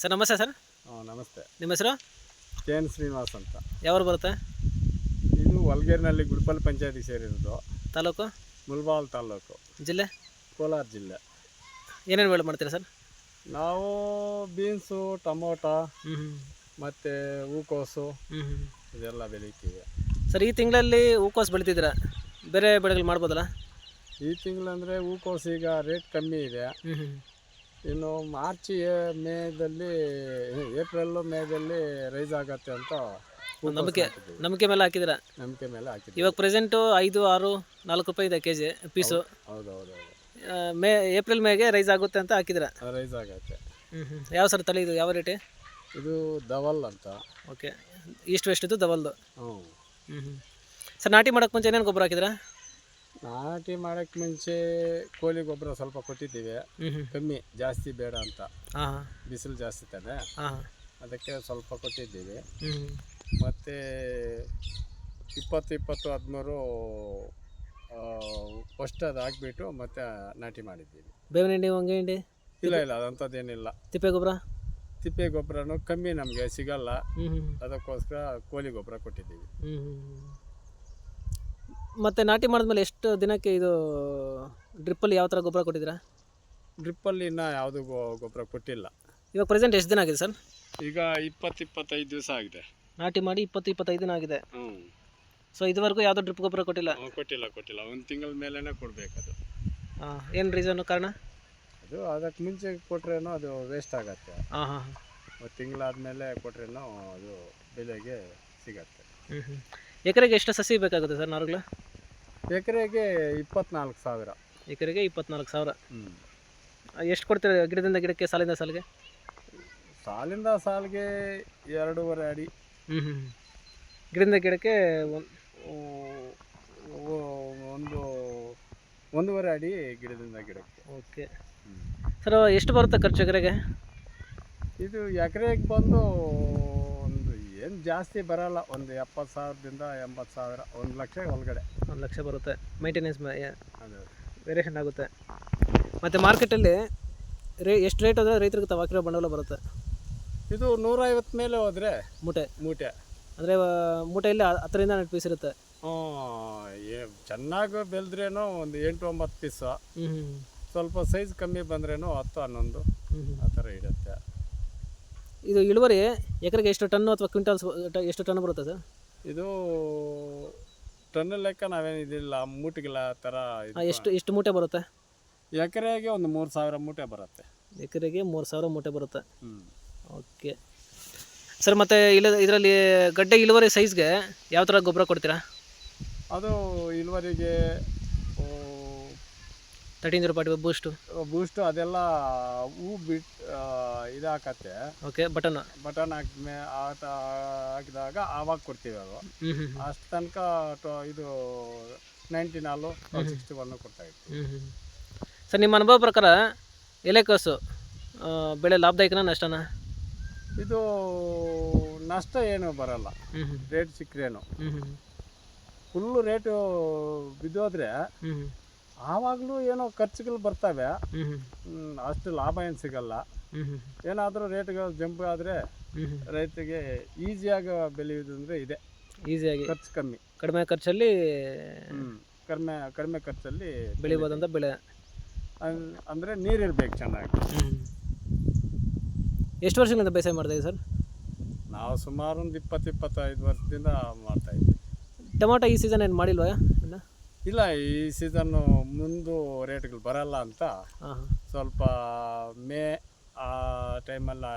Sir ನಮಸ್ತೆ sir. ಹಾಂ ನಮಸ್ತೆ. ನಿಮ್ಮ ಹೆಸರು? ಕೆ ಎನ್ ಶ್ರೀನಿವಾಸ್ ಅಂತ. ಯಾವ್ರು ಬರುತ್ತೆ? ಇದು ವಲ್ಗೇರಿನಲ್ಲಿ ಗುಡ್ಪಲ್ ಪಂಚಾಯತಿ ಸೇರಿರೋದು. ತಾಲೂಕು? ಮುಲ್ಬಾಲ್ ತಾಲೂಕು. ಜಿಲ್ಲೆ? ಕೋಲಾರ ಜಿಲ್ಲೆ. ಏನೇನು ಬೆಳೆ ಮಾಡ್ತೀರಾ ಸರ್? ನಾವು ಬೀನ್ಸು ಟೊಮೊಟೊ ಮತ್ತು ಹೂಕೋಸು ಇದೆಲ್ಲ ಬೆಳಿತೀವಿ. ಸರ್ ಈ ತಿಂಗಳಲ್ಲಿ ಹೂಕೋಸು ಬೆಳಿತಿದ್ದೀರಾ? ಬೇರೆ ಬೆಳೆಗಳು ಮಾಡ್ಬೋದಲ್ಲ? ಈ ತಿಂಗಳಂದರೆ ಹೂಕೋಸು ಈಗ ರೇಟ್ ಕಮ್ಮಿ ಇದೆ. ಇನ್ನು ಮಾರ್ಚ್ ಮೇದಲ್ಲಿ ಏಪ್ರಿಲ್ ಮೇದಲ್ಲಿ ರೈಸ್ ಆಗತ್ತೆ ಅಂತ ನಂಬಿಕೆ. ನಂಬಿಕೆ ಮೇಲೆ ಹಾಕಿದ್ರ ನಂಬಿಕೆ ಮೇಲೆ ಹಾಕಿದ್ರು ಇವಾಗ ಪ್ರೆಸೆಂಟು ಐದು ಆರು ನಾಲ್ಕು ರೂಪಾಯಿ ಇದೆ ಕೆ ಜಿ ಪೀಸು ಹೌದು ಮೇ ಏಪ್ರಿಲ್ ಮೇಗೆ ರೈಸ್ ಆಗುತ್ತೆ ಅಂತ ಹಾಕಿದ್ರ ರೈಸ್ ಆಗತ್ತೆ. ಯಾವ ಸರ್ ತಳಿ ಇದು? ಯಾವ ರೇಟ್? ಇದು ಧವಲ್ ಅಂತ. ಓಕೆ ಈಸ್ಟ್ ವೆಸ್ಟ್ ಇದು ಧವಲ್ದು. ಹ್ಞೂ ಹ್ಞೂ ಹ್ಞೂ ಸರ್ ನಾಟಿ ಮಾಡೋಕೆ ಮುಂಚೆ ಏನೇನು ಗೊಬ್ಬರ ಹಾಕಿದ್ರಾ ನಾಟಿ ಮಾಡೋಕ್ಕೆ ಮುಂಚೆ ಕೋಳಿ ಗೊಬ್ಬರ ಸ್ವಲ್ಪ ಕೊಟ್ಟಿದ್ದೀವಿ. ಕಮ್ಮಿ ಜಾಸ್ತಿ ಬೇಡ ಅಂತ. ಬಿಸಿಲು ಜಾಸ್ತಿ ತಾನೆ. ಅದಕ್ಕೆ ಸ್ವಲ್ಪ ಕೊಟ್ಟಿದ್ದೀವಿ. ಮತ್ತೆ ಇಪ್ಪತ್ತು ಇಪ್ಪತ್ತು ಹದಿಮೂರು ಫಸ್ಟ್ ಅದು ಹಾಕ್ಬಿಟ್ಟು ಮತ್ತೆ ನಾಟಿ ಮಾಡಿದ್ದೀವಿ. ಬೇವಿನ ಹಿಂಡಿ ಹೊಂಗೆ ಹಿಂಡಿ ಇಲ್ಲ ಇಲ್ಲ ಅದಂಥದ್ದೇನಿಲ್ಲ. ತಿಪ್ಪೆ ಗೊಬ್ಬರ? ತಿಪ್ಪೆ ಗೊಬ್ಬರನೂ ಕಮ್ಮಿ ನಮಗೆ ಸಿಗಲ್ಲ. ಅದಕ್ಕೋಸ್ಕರ ಕೋಳಿ ಗೊಬ್ಬರ ಕೊಟ್ಟಿದ್ದೀವಿ. ಮತ್ತು ನಾಟಿ ಮಾಡಿದ್ಮೇಲೆ ಎಷ್ಟು ದಿನಕ್ಕೆ ಇದು ಡ್ರಿಪ್ಪಲ್ಲಿ ಯಾವ ಥರ ಗೊಬ್ಬರ ಕೊಟ್ಟಿದ್ದೀರಾ? ಡ್ರಿಪ್ಪಲ್ಲಿ ಇನ್ನೂ ಯಾವುದೂ ಗೊಬ್ಬರ ಕೊಟ್ಟಿಲ್ಲ. ಇವಾಗ ಪ್ರೆಸೆಂಟ್ ಎಷ್ಟು ದಿನ ಆಗಿದೆ ಸರ್? ಈಗ ಇಪ್ಪತ್ತು ಇಪ್ಪತ್ತೈದು ದಿವಸ ಆಗಿದೆ. ನಾಟಿ ಮಾಡಿ ಇಪ್ಪತ್ತು ಇಪ್ಪತ್ತೈದು ದಿನ ಆಗಿದೆ. ಹ್ಞೂ ಸೊ ಇದುವರೆಗೂ ಯಾವುದೋ ಡ್ರಿಪ್ ಗೊಬ್ಬರ ಕೊಟ್ಟಿಲ್ಲ? ಹ್ಮ್, ಕೊಟ್ಟಿಲ್ಲ ಕೊಟ್ಟಿಲ್ಲ. ಒಂದು ತಿಂಗಳ ಮೇಲೇ ಕೊಡಬೇಕದು ಹಾಂ ಏನು ರೀಸನ್ನು ಕಾರಣ? ಅದು ಅದಕ್ಕೆ ಮುಂಚೆ ಕೊಟ್ರೇನೋ ಅದು ವೇಸ್ಟ್ ಆಗತ್ತೆ. ಹಾಂ ಹಾಂ ಹಾಂ. ಒಂದು ತಿಂಗಳಾದಮೇಲೆ ಕೊಟ್ರೇನೋ ಅದು ಬೆಲೆಗೆ ಸಿಗತ್ತೆ. ಹ್ಞೂ ಹ್ಞೂ ಎಕರೆಗೆ ಎಷ್ಟು ಸಸಿ ಬೇಕಾಗುತ್ತೆ ಸರ್ ನಾರುಗಳು? ಎಕರೆಗೆ ಇಪ್ಪತ್ನಾಲ್ಕು ಸಾವಿರ. ಎಕರೆಗೆ ಇಪ್ಪತ್ನಾಲ್ಕು ಸಾವಿರ. ಹ್ಞೂ ಎಷ್ಟು ಕೊಡ್ತೀರ ಗಿಡದಿಂದ ಗಿಡಕ್ಕೆ ಸಾಲಿಂದ ಸಾಲಿಗೆ? ಸಾಲಿಂದ ಸಾಲಿಗೆ ಎರಡೂವರೆ ಅಡಿ. ಹ್ಞೂ ಹ್ಞೂ ಗಿಡದಿಂದ ಗಿಡಕ್ಕೆ ಒಂದು ಒಂದೂವರೆ ಅಡಿ ಗಿಡದಿಂದ ಗಿಡಕ್ಕೆ. ಓಕೆ. ಸರ್ ಎಷ್ಟು ಬರುತ್ತೆ ಖರ್ಚು ಎಕರೆಗೆ? ಇದು ಎಕರೆಗೆ ಬಂದು ಏನು ಜಾಸ್ತಿ ಬರಲ್ಲ ಒಂದು ಎಪ್ಪತ್ತು ಸಾವಿರದಿಂದ ಎಂಬತ್ತು ಸಾವಿರ ಒಂದು ಲಕ್ಷ ಒಳಗಡೆ. ಒಂದು ಲಕ್ಷ ಬರುತ್ತೆ. ಮೈಂಟೆನೆನ್ಸ್ ಅದು. ವೇರಿಯೇಷನ್ ಆಗುತ್ತೆ. ಮತ್ತು ಮಾರ್ಕೆಟಲ್ಲಿ ರೇ ಎಷ್ಟು ರೇಟ್ ಹೋದರೆ ರೈತರಿಗೆ ತಾವು ಹಾಕಿರೋ ಬಂಡವಾಳ ಬರುತ್ತೆ? ಇದು ನೂರೈವತ್ತು ಮೇಲೆ ಹೋದರೆ ಮೂಟೆ. ಮೂಟೆ. ಅಂದರೆ ಮೂಟೆಯಲ್ಲಿ ಹತ್ತರಿಂದ ಹನ್ನೆರಡು ಪೀಸ್ ಇರುತ್ತೆ. ಚೆನ್ನಾಗಿ ಬೆಳೆದ್ರೇನೋ ಒಂದು ಎಂಟು ಒಂಬತ್ತು ಪೀಸು ಸ್ವಲ್ಪ ಸೈಜ್ ಕಮ್ಮಿ ಬಂದ್ರೇನೋ ಹತ್ತು ಹನ್ನೊಂದು. ಆ ಥರ ಇರುತ್ತೆ ಇದು ಇಳುವರಿ ಎಕರೆಗೆ ಎಷ್ಟು ಟನ್ನು ಅಥವಾ ಕ್ವಿಂಟಲ್ಸ್ ಎಷ್ಟು ಟನ್ ಬರುತ್ತೆ ಸರ್? ಇದು ಟನ್ ಲೆಕ್ಕ ನಾವೇನು ಇದಿಲ್ಲ ಆ ಥರ ಇದು ಎಷ್ಟು ಎಷ್ಟು ಮೂಟೆ ಬರುತ್ತೆ? ಎಕರೆಗೆ ಒಂದು ಮೂರು ಸಾವಿರ ಮೂಟೆ ಬರುತ್ತೆ. ಎಕರೆಗೆ ಮೂರು ಸಾವಿರ ಮೂಟೆ ಬರುತ್ತೆ. ಓಕೆ. ಸರ್ ಮತ್ತು ಇಲ್ಲ ಇದರಲ್ಲಿ ಗಡ್ಡೆ ಇಳುವರಿ ಸೈಜ್ಗೆ ಯಾವ ಥರ ಗೊಬ್ಬರ ಕೊಡ್ತೀರಾ? ಅದು ಇಳುವರಿಗೆ thirteen zero forty boost boost ಅದೆಲ್ಲ ಹೂ ಬಿಟ್ ಇದಾಕತ್ತೆ. Okay button. ಬಟನ್ ಹಾಕಿ ಆಟ ಹಾಕಿದಾಗ ಆವಾಗ ಕೊಡ್ತೀವಿ ಅದು. ಅಷ್ಟು ತನಕ ಟೊ- ಇದು ನೈಂಟಿ ನಾಲು ಸಿಕ್ಸ್ಟಿ ಒನ್ ಕೊಡ್ತಾ ಇತ್ತು ಸರ್ ನಿಮ್ಮ ಅನುಭವ ಪ್ರಕಾರ ಎಲೆಕೋಸು ಬೆಳೆ ಲಾಭದಾಯಕನ ನಷ್ಟನಾ? ಇದು ನಷ್ಟ ಏನು ಬರಲ್ಲ. ರೇಟ್ ಸಿಕ್ಕರೇನು ಫುಲ್ಲು ರೇಟು ಬಿದ್ದೋದ್ರೆ ಆವಾಗಲೂ ಏನೋ ಖರ್ಚುಗಳು ಬರ್ತವೆ. ಹ್ಮ್, ಅಷ್ಟು ಲಾಭ ಏನು ಸಿಗಲ್ಲ. ಏನಾದರೂ ರೇಟ್ಗಳು ಜಂಪ್ ಆದರೆ ರೈತರಿಗೆ ಈಸಿಯಾಗಿ ಬೆಳೆಯೋದು ಅಂದರೆ ಇದೆ. ಈಸಿಯಾಗಿ ಖರ್ಚು ಕಮ್ಮಿ. ಕಡಿಮೆ ಖರ್ಚಲ್ಲಿ ಹ್ಮ್. ಕಡಿಮೆ ಕಡಿಮೆ ಖರ್ಚಲ್ಲಿ ಬೆಳಿಬೋದಂತ ಬೆಳೆ. ಅನ್- ನೀರು ನೀರಿರ್ಬೇಕು ಚೆನ್ನಾಗಿ. ಎಷ್ಟು ವರ್ಷಗಳಿಂದ ಬೇಸಾಯ ಮಾಡ್ತಾ ಸರ್? ನಾವು ಸುಮಾರು ಒಂದು ಇಪ್ಪತ್ತು ಇಪ್ಪತ್ತೈದು ವರ್ಷದಿಂದ ಮಾಡ್ತಾ ಇದ್ದೀವಿ. ಟೊಮಾಟೊ ಈ ಸೀಸನ್ ಏನು ಮಾಡಿಲ್ವಾ ಇನ್ನು? ಇಲ್ಲ ಈ ಸೀಸನ್ನು ಮುಂದು ರೇಟ್ಗಳು ಬರಲ್ಲ ಅಂತ. ಸ್ವಲ್ಪ ಮೇ ಆ ಟೈಮಲ್ಲಿ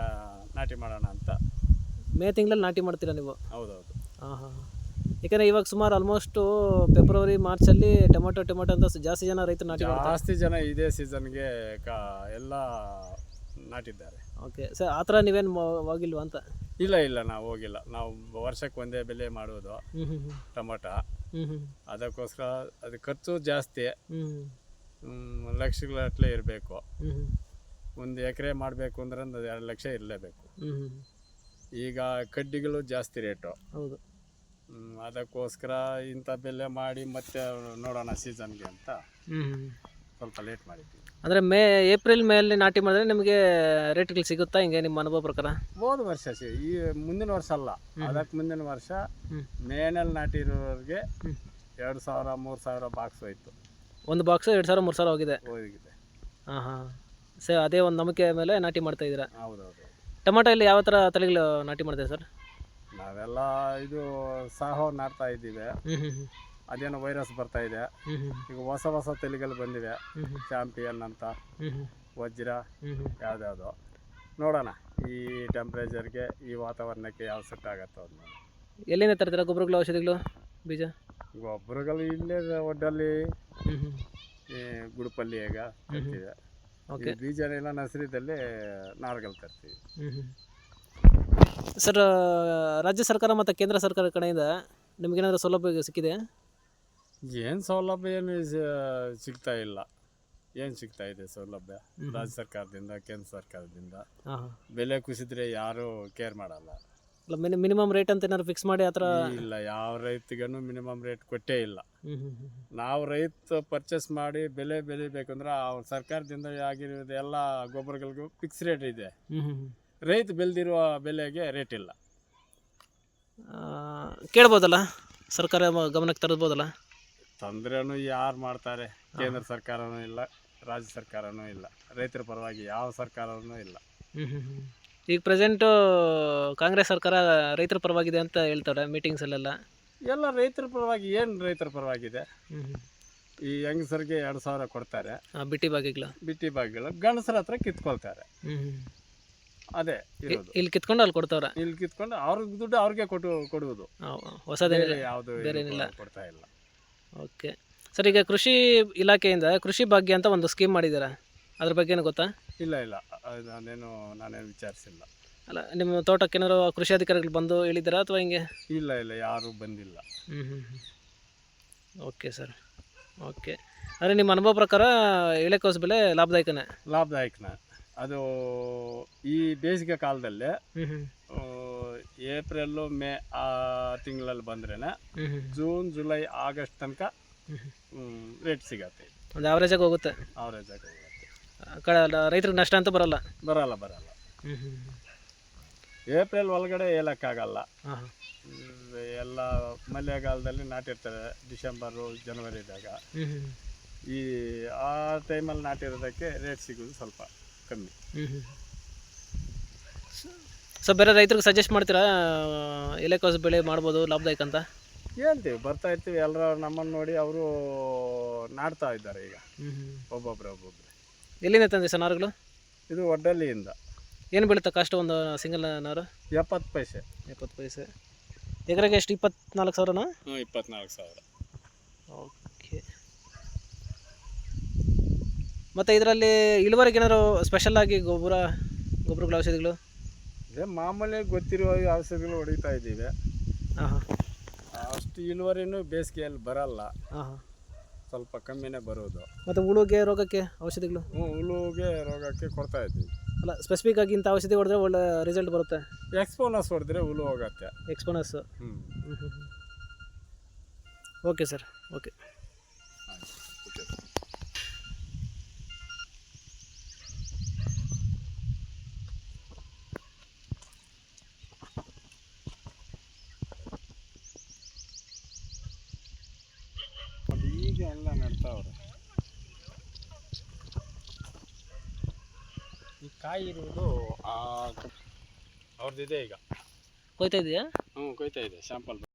ನಾಟಿ ಮಾಡೋಣ ಅಂತ. ಮೇ ತಿಂಗಳಲ್ಲಿ ನಾಟಿ ಮಾಡ್ತೀರಾ ನೀವು? ಹೌದೌದು. ಹಾಂ ಹಾಂ ಯಾಕಂದರೆ ಇವಾಗ ಸುಮಾರು ಆಲ್ಮೋಸ್ಟು ಫೆಬ್ರವರಿ ಮಾರ್ಚಲ್ಲಿ ಟೊಮೊಟೊ ಟೊಮೊಟೊ ಅಂತ ಜಾಸ್ತಿ ಜನ ರೈತರು ನಾಟಿ ಜಾಸ್ತಿ ಜನ ಇದೇ ಸೀಸನ್ಗೆ ಕಾ ಎಲ್ಲ ನಾಟಿದ್ದಾರೆ. ಓಕೆ ಸರ್ ಆ ಥರ ನೀವೇನು ಹೋಗಿಲ್ವಾ ಅಂತ? ಇಲ್ಲ ಇಲ್ಲ ನಾವು ಹೋಗಿಲ್ಲ. ನಾವು ವರ್ಷಕ್ಕೆ ಒಂದೇ ಬೆಲೆ ಮಾಡೋದು ಟೊಮೊಟೊ. ಅದಕ್ಕೋಸ್ಕರ ಅದು ಖರ್ಚು ಜಾಸ್ತಿ. ಲಕ್ಷಗಳಟ್ಲೆ ಇರಬೇಕು. ಒಂದು ಎಕರೆ ಮಾಡಬೇಕು ಅಂದ್ರೆ ಒಂದು ಎರಡು ಲಕ್ಷ ಇರಲೇಬೇಕು. ಈಗ ಕಡ್ಡಿಗಳು ಜಾಸ್ತಿ ರೇಟು. ಹೌದು. ಅದಕ್ಕೋಸ್ಕರ ಇಂಥ ಬೆಲೆ ಮಾಡಿ ಮತ್ತೆ ನೋಡೋಣ ಸೀಸನ್ಗೆ ಅಂತ. ಸ್ವಲ್ಪ ಲೇಟ್ ಮಾಡಿದ್ವಿ. ಅಂದರೆ ಮೇ ಏಪ್ರಿಲ್ ಮೇಯಲ್ಲಿ ನಾಟಿ ಮಾಡಿದ್ರೆ ನಿಮಗೆ ರೇಟ್ಗಳು ಸಿಗುತ್ತಾ? ಹಿಂಗೆ ನಿಮ್ಮ ಅನುಭವ ಪ್ರಕಾರ? ಹೋದ ವರ್ಷ ಸಿ ಈ ಮುಂದಿನ ವರ್ಷ ಅಲ್ಲ. ಅದಕ್ಕೆ ಮುಂದಿನ ವರ್ಷ. ಮೇನಲ್ಲಿ ನಾಟಿ ಇರೋರಿಗೆ ಎರಡು ಸಾವಿರ ಮೂರು ಸಾವಿರ ಬಾಕ್ಸ್ ಹೋಯ್ತು. ಒಂದು ಬಾಕ್ಸ್ ಎರಡು ಸಾವಿರ ಮೂರು ಸಾವಿರ ಹೋಗಿದೆ? ಹೋಗಿದೆ. ಹಾಂ ಹಾಂ ಸೇ ಅದೇ ಒಂದು ನಂಬಿಕೆ ಮೇಲೆ ನಾಟಿ ಮಾಡ್ತಾ ಇದ್ದೀರಾ? ಹೌದೌದು. ಟೊಮಾಟೊ ಇಲ್ಲಿ ಯಾವ ಥರ ತಳಿಗಳು ನಾಟಿ ಮಾಡ್ತೀರಾ ಸರ್? ನಾವೆಲ್ಲ ಇದು ಸಾಹೋ ನಾಡ್ತಾ ಇದ್ದೀವಿ. ಹ್ಞೂ ಹ್ಞೂ ಹ್ಞೂ ಅದೇನೋ ವೈರಸ್ ಬರ್ತಾ ಇದೆ. ಈಗ ಹೊಸ ಹೊಸ ತಲೆಗಳು ಬಂದಿವೆ. ಚಾಂಪಿಯನ್ ಅಂತ. ವಜ್ರ ಹ್ಞೂ ನೋಡೋಣ. ಈ ಟೆಂಪ್ರೇಚರ್ಗೆ ಈ ವಾತಾವರಣಕ್ಕೆ ಯಾವ ಸೆಟ್ ಆಗತ್ತೋ ಅದನ್ನ ಎಲ್ಲಿಂದ ತರ್ತೀರಾ ಗೊಬ್ಬರಗಳು ಔಷಧಿಗಳು ಬೀಜ? ಗೊಬ್ಬರಗಳು ಇಲ್ಲೇ ಒಡ್ಡಲ್ಲಿ ಈ ಗುಡುಪಲ್ಲಿ ಈಗ ತರ್ತೀವಿ. ಓಕೆ. ಈ ಬೀಜನೆಲ್ಲ ನರ್ಸರಿದಲ್ಲಿ ನಾರ್ಗಲ್ ತರ್ತೀವಿ. ಸರ್ ರಾಜ್ಯ ಸರ್ಕಾರ ಮತ್ತು ಕೇಂದ್ರ ಸರ್ಕಾರ ಕಡೆಯಿಂದ ನಿಮಗೇನಾದರೂ ಸೌಲಭ್ಯ ಸಿಕ್ಕಿದೆ? ಏನು ಸೌಲಭ್ಯ ಏನು ಸಿಗ್ತಾ ಇಲ್ಲ. ಏನು ಸಿಗ್ತಾ ಇದೆ ಸೌಲಭ್ಯ. ರಾಜ್ಯ ಸರ್ಕಾರದಿಂದ ಕೇಂದ್ರ ಸರ್ಕಾರದಿಂದ? ಬೆಲೆ ಕುಸಿದ್ರೆ ಯಾರು ಕೇರ್ ಮಾಡಲ್ಲ. ಮಿನಿ ಮಿನಿಮಮ್ ರೇಟ್ ಅಂತ ಏನಾದ್ರು ಫಿಕ್ಸ್ ಮಾಡಿ ಆತರ ಇಲ್ಲ ಯಾವ ರೈತಗನು ಮಿನಿಮಮ್ ರೇಟ್ ಕೊಟ್ಟೇ ಇಲ್ಲ. ನಾವು ರೈತ ಪರ್ಚೇಸ್ ಮಾಡಿ ಬೆಲೆ ಬೆಳಿಬೇಕಂದ್ರೆ ಆ ಸರ್ಕಾರದಿಂದ ಆಗಿರೋದು ಎಲ್ಲ ಗೊಬ್ಬರಗಳಿಗೂ ಫಿಕ್ಸ್ ರೇಟ್ ಇದೆ. ರೈತ ಬೆಳೆದಿರುವ ಬೆಲೆಗೆ ರೇಟ್ ಇಲ್ಲ. ಕೇಳ್ಬೋದಲ್ಲ? ಸರ್ಕಾರ ಗಮನಕ್ಕೆ ತರ್ಬೋದಲ್ಲ ತೊಂದರೆನೂ ಯಾರು ಮಾಡ್ತಾರೆ? ಕೇಂದ್ರ ಸರ್ಕಾರನೂ ಇಲ್ಲ ರಾಜ್ಯ ಸರ್ಕಾರನೂ ಇಲ್ಲ ರೈತರ ಪರವಾಗಿ ಯಾವ ಸರ್ಕಾರನೂ ಇಲ್ಲ. ಈಗ ಪ್ರೆಸೆಂಟು ಕಾಂಗ್ರೆಸ್ ಸರ್ಕಾರ ರೈತರ ಪರವಾಗಿದೆ ಅಂತ ಹೇಳ್ತಾರೆ ಮೀಟಿಂಗ್ಸಲ್ಲೆಲ್ಲ? ಎಲ್ಲ ರೈತರ ಪರವಾಗಿ ಏನು ರೈತರ ಪರವಾಗಿದೆ? ಈ ಹೆಂಗಸರಿಗೆ ಎರಡು ಸಾವಿರ ಕೊಡ್ತಾರೆ. ಆ, ಬಿಟ್ಟಿ ಬಾಗಿಗಳು? ಬಿಟ್ಟಿ ಬಾಗಿಗಳು ಗಂಡಸರ ಹತ್ರ ಕಿತ್ಕೊಳ್ತಾರೆ. ಅದೇ ಇರೋದು. ಇಲ್ಲಿ ಕಿತ್ಕೊಂಡು ಅಲ್ಲಿ ಕೊಡ್ತಾವ್ರೆ? ಇಲ್ಲಿ ಕಿತ್ಕೊಂಡು ಅವ್ರಿಗೆ ದುಡ್ಡು ಅವ್ರಿಗೆ ಕೊಟ್ಟು ಕೊಡುವುದು. ಹೊಸದೇನಿಲ್ಲ. ಬೇರೆ ಯಾವುದು. ಕೊಡ್ತಾ ಇಲ್ಲ. ಓಕೆ. ಸರ್ ಈಗ ಕೃಷಿ ಇಲಾಖೆಯಿಂದ ಕೃಷಿ ಭಾಗ್ಯ ಅಂತ ಒಂದು ಸ್ಕೀಮ್ ಮಾಡಿದ್ದಾರೆ? ಅದ್ರ ಬಗ್ಗೆ ಏನು ಗೊತ್ತಾ? ಇಲ್ಲ ಇಲ್ಲ. ಅದು ಅದೇನು ನಾನೇನು ವಿಚಾರಿಸಿಲ್ಲ. ಅಲ್ಲ ನಿಮ್ಮ ತೋಟಕ್ಕೆ ಏನಾದ್ರು ಕೃಷಿ ಅಧಿಕಾರಿಗಳು ಬಂದು ಹೇಳಿದ್ದೀರಾ ಅಥವಾ ಹಿಂಗೆ? ಇಲ್ಲ ಇಲ್ಲ. ಯಾರೂ ಬಂದಿಲ್ಲ. ಹ್ಞೂ ಹ್ಞೂ ಹ್ಞೂ ಓಕೆ ಸರ್. ಓಕೆ. ಅಂದರೆ ನಿಮ್ಮ ಅನುಭವ ಪ್ರಕಾರ ಎಳೆಕೋಸು ಬೆಲೆ ಲಾಭದಾಯಕನೇ? ಲಾಭದಾಯಕನ. ಅದು ಈ ಬೇಸಿಗೆ ಕಾಲದಲ್ಲಿ ಹ್ಞೂ ಹ್ಞೂ ಆ, ಏಪ್ರಿಲ್ಲು ಮೇ ಆ ತಿಂಗಳಲ್ಲಿ ಬಂದ್ರೇನೆ ಜೂನ್ ಜುಲೈ ಆಗಸ್ಟ್ ತನಕ ರೇಟ್ ಸಿಗತ್ತೆ. ಒಂದು ಆವ್ರೇಜಾಗಿ ಹೋಗುತ್ತೆ. ಅವರೇಜ್ ಆಗಿ ಹೋಗುತ್ತೆ. ರೈತರಿಗೆ ನಷ್ಟ ಅಂತ ಬರಲ್ಲ. ಬರಲ್ಲ ಬರಲ್ಲ. ಏಪ್ರಿಲ್ ಒಳಗಡೆ ಏಲಕ್ಕಾಗಲ್ಲ ಎಲ್ಲ ಮಳೆಗಾಲದಲ್ಲಿ ನಾಟಿರ್ತಾರೆ ಡಿಸೆಂಬರು ಜನವರಿದಾಗ. ಇದ್ದಾಗ ಈ ಆ ಟೈಮಲ್ಲಿ ನಾಟಿರೋದಕ್ಕೆ ರೇಟ್ ಸಿಗೋದು ಸ್ವಲ್ಪ ಕಮ್ಮಿ. ಸೊ ಬೇರೆ ರೈತರಿಗೆ ಸಜೆಸ್ಟ್ ಮಾಡ್ತೀರಾ? ಎಲೆಕೋಸು ಬೆಳೆ ಮಾಡ್ಬೋದು ಲಾಭದಾಯಕ ಅಂತ? ಹೇಳ್ತೀವಿ ಬರ್ತಾ ಇರ್ತೀವಿ ಎಲ್ಲರೂ ನಮ್ಮನ್ನು ನೋಡಿ ಅವರು ನಾಡ್ತಾ ಇದ್ದಾರೆ ಈಗ. ಹ್ಞೂ ಹ್ಞೂ ಒಬ್ಬೊಬ್ರು ಒಬ್ಬೊಬ್ರು. ಎಲ್ಲಿಂದ ತಂದೆ ಸರ್ ನಾರುಗಳು? ಇದು ಒಡ್ಡಲ್ಲಿಯಿಂದ ಏನು ಬೀಳುತ್ತೆ ಕಾಸ್ಟ್ ಒಂದು ಸಿಂಗಲ್ ನಾರು? ಎಪ್ಪತ್ತು ಪೈಸೆ. ಎಪ್ಪತ್ತು ಪೈಸೆ. ಎಕರೆಗೆ ಎಷ್ಟು? ಇಪ್ಪತ್ನಾಲ್ಕು ಸಾವಿರನಾ? ಹ್ಞೂ ಇಪ್ಪತ್ನಾಲ್ಕು ಸಾವಿರ. ಓಕೆ. ಮತ್ತು ಇದರಲ್ಲಿ ಇಳುವರಿಗೆ ಏನಾದರೂ ಸ್ಪೆಷಲ್ ಆಗಿ ಗೊಬ್ಬರ ಗೊಬ್ಬರಗಳ ಔಷಧಿಗಳು? ಇದೇ. ಮಾಮೂಲಿ ಗೊತ್ತಿರುವ ಔಷಧಿಗಳು ಹೊಡಿತಾ ಇದ್ದೀವಿ. ಅಷ್ಟು ಇಳುವರಿನೂ ಬೇಸಿಗೆಯಲ್ಲಿ ಬರಲ್ಲ. ಸ್ವಲ್ಪ ಕಮ್ಮಿನೇ ಬರೋದು. ಮತ್ತು ಹುಳುಗೆ ರೋಗಕ್ಕೆ ಔಷಧಿಗಳು? ಹ್ಞೂ ಹುಳುಗೆ ರೋಗಕ್ಕೆ ಕೊಡ್ತಾ ಇದ್ದೀವಿ. ಅಲ್ಲ ಸ್ಪೆಸಿಫಿಕ್ ಆಗಿ ಇಂಥ ಔಷಧಿ ಹೊಡೆದ್ರೆ ಒಳ್ಳೆ ರಿಸಲ್ಟ್ ಬರುತ್ತೆ? ಎಕ್ಸ್ಪೋನಸ್ ಹೊಡೆದ್ರೆ ಹುಳು ಹೋಗತ್ತೆ. ಎಕ್ಸ್ಪೋನಸ್ ಹ್ಞೂ ಓಕೆ ಸರ್ ಓಕೆ ಎಲ್ಲ ನಡ್ತಾವ್ರೆ. ಈ ಕಾಯಿ ಇರುವುದು ಅವ್ರದ್ದಿದೆ ಈಗ. ಕೊಯ್ತಾ ಇದೆಯಾ? ಹ್ಞೂ ಕೊಯ್ತಾ ಇದೆ ಶಾಂಪಲ್